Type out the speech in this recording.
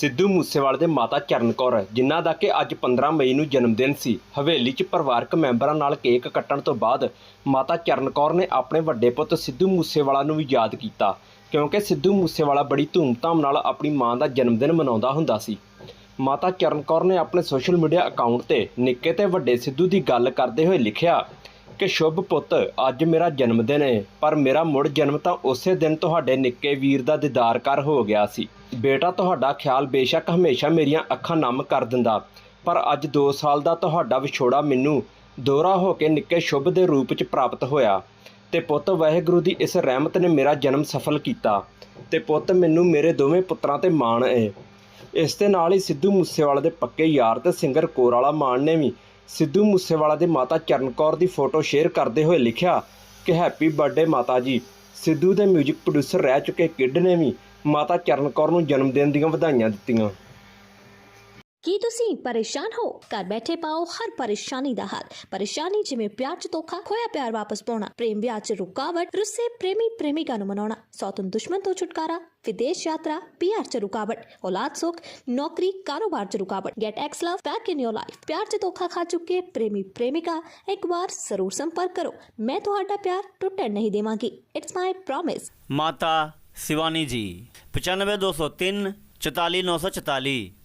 ਸਿੱਧੂ ਮੂਸੇਵਾਲੇ ਦੇ ਮਾਤਾ ਚਰਨ ਕੌਰ, ਜਿਨ੍ਹਾਂ ਦਾ ਕਿ ਅੱਜ 15 ਮਈ ਨੂੰ ਜਨਮ ਦਿਨ ਸੀ। ਹਵੇਲੀ 'ਚ ਪਰਿਵਾਰਕ ਮੈਂਬਰਾਂ ਨਾਲ ਕੇਕ ਕੱਟਣ ਤੋਂ ਬਾਅਦ ਮਾਤਾ ਚਰਨ ਕੌਰ ਨੇ ਆਪਣੇ ਵੱਡੇ ਪੁੱਤ ਸਿੱਧੂ ਮੂਸੇਵਾਲਾ ਨੂੰ ਵੀ ਯਾਦ ਕੀਤਾ, ਕਿਉਂਕਿ ਸਿੱਧੂ ਮੂਸੇਵਾਲਾ ਬੜੀ ਧੂਮਧਾਮ ਨਾਲ ਆਪਣੀ ਮਾਂ ਦਾ ਜਨਮ ਦਿਨ ਮਨਾਉਂਦਾ ਹੁੰਦਾ ਸੀ। ਮਾਤਾ ਚਰਨ ਕੌਰ ਨੇ ਆਪਣੇ ਸੋਸ਼ਲ ਮੀਡੀਆ ਅਕਾਊਂਟ ਤੇ ਨਿੱਕੇ ਤੇ ਵੱਡੇ ਸਿੱਧੂ ਦੀ ਗੱਲ ਕਰਦੇ ਹੋਏ ਲਿਖਿਆ ਕਿ ਸ਼ੁਭ ਪੁੱਤ, ਅੱਜ ਮੇਰਾ ਜਨਮ ਦਿਨ ਹੈ ਪਰ ਮੇਰਾ ਮੁੜ ਜਨਮ ਤਾਂ ਉਸੇ ਦਿਨ ਤੁਹਾਡੇ ਨਿੱਕੇ ਵੀਰ ਦਾ ਦੀਦਾਰ ਕਰ ਹੋ ਗਿਆ ਸੀ। ਬੇਟਾ ਤੁਹਾਡਾ ਖਿਆਲ ਬੇਸ਼ੱਕ ਹਮੇਸ਼ਾ ਮੇਰੀਆਂ ਅੱਖਾਂ ਨਮ ਕਰ ਦਿੰਦਾ, ਪਰ ਅੱਜ 2 ਸਾਲ ਦਾ ਤੁਹਾਡਾ ਵਿਛੋੜਾ ਮੈਨੂੰ ਦੋਹਰਾ ਹੋ ਕੇ ਨਿੱਕੇ ਸ਼ੁਭ ਦੇ ਰੂਪ 'ਚ ਪ੍ਰਾਪਤ ਹੋਇਆ। ਤੇ ਪੁੱਤ, ਵਾਹਿਗੁਰੂ ਦੀ ਇਸ ਰਹਿਮਤ ਨੇ ਮੇਰਾ ਜਨਮ ਸਫਲ ਕੀਤਾ, ਤੇ ਪੁੱਤ ਮੈਨੂੰ ਮੇਰੇ ਦੋਵੇਂ ਪੁੱਤਰਾਂ ਤੇ ਮਾਣ ਹੈ ਇਸ ਦੇ ਨਾਲ ਹੀ ਸਿੱਧੂ ਮੂਸੇਵਾਲੇ ਦੇ ਪੱਕੇ ਯਾਰ ਤੇ ਸਿੰਗਰ ਕੋਰ ਵਾਲਾ ਮਾਨ ਨੇ ਵੀ ਸਿੱਧੂ ਮੂਸੇਵਾਲਾ ਦੇ ਮਾਤਾ ਚਰਨ ਕੌਰ ਦੀ ਫੋਟੋ ਸ਼ੇਅਰ ਕਰਦੇ ਹੋਏ ਲਿਖਿਆ ਕਿ ਹੈਪੀ ਬਰਥਡੇ ਮਾਤਾ ਜੀ। ਸਿੱਧੂ ਦੇ 뮤직 ਪ੍ਰੋਡਿਊਸਰ ਰਹਿ ਚੁੱਕੇ ਕਿੱਡ ਨੇ ਵੀ। ਮਾਤਾ ਚਰਨ ਕੌਰ ਨੂੰ ਜਨਮ ਦਿਨ ਦੀਆਂ ਵਧਾਈਆਂ ਦਿੱਤੀਆਂ। ਕੀ ਤੁਸੀਂ ਪਰੇਸ਼ਾਨ ਹੋ? ਘਰ ਬੈਠੇ ਪਾਓ ਹਰ ਪਰੇਸ਼ਾਨੀ ਦਾ ਹੱਲ। ਪਰੇਸ਼ਾਨੀ ਜਿਵੇਂ ਪਿਆਰ ਚ ਧੋਖਾ, ਖੋਇਆ ਪਿਆਰ ਵਾਪਸ ਪਾਉਣਾ, ਪ੍ਰੇਮ ਵਿਆਹ ਚ ਰੁਕਾਵਟ, ਰੁੱਸੇ ਪ੍ਰੇਮੀ ਪ੍ਰੇਮਿਕਾ ਨੂੰ ਮਨਾਉਣਾ ਸੌਤਨ ਦੁਸ਼ਮਣ ਤੋਂ ਛੁਟਕਾਰਾ, ਵਿਦੇਸ਼ ਯਾਤਰਾ ਪੀਆਰ ਚ ਰੁਕਾਵਟ, ਔਲਾਦ ਸੁੱਖ, ਨੌਕਰੀ, ਕਾਰੋਬਾਰ ਚ ਰੁਕਾਵਟ get ex love back in your life ਪਿਆਰ ਚ ਧੋਖਾ ਖਾ ਚੁੱਕੇ ਪ੍ਰੇਮੀ ਪ੍ਰੇਮਿਕਾ, ਇੱਕ ਵਾਰ ਜ਼ਰੂਰ ਸੰਪਰਕ ਕਰੋ। ਮੈਂ ਤੁਹਾਡਾ ਪਿਆਰ ਟੁੱਟਣ ਨਹੀਂ ਦੇਵਾਂਗੀ। ਇਟਸ ਮਾਈ ਪ੍ਰੋਮਿਸ ਮਾਤਾ ਸਿਵਾਨੀ ਜੀ 95203 44944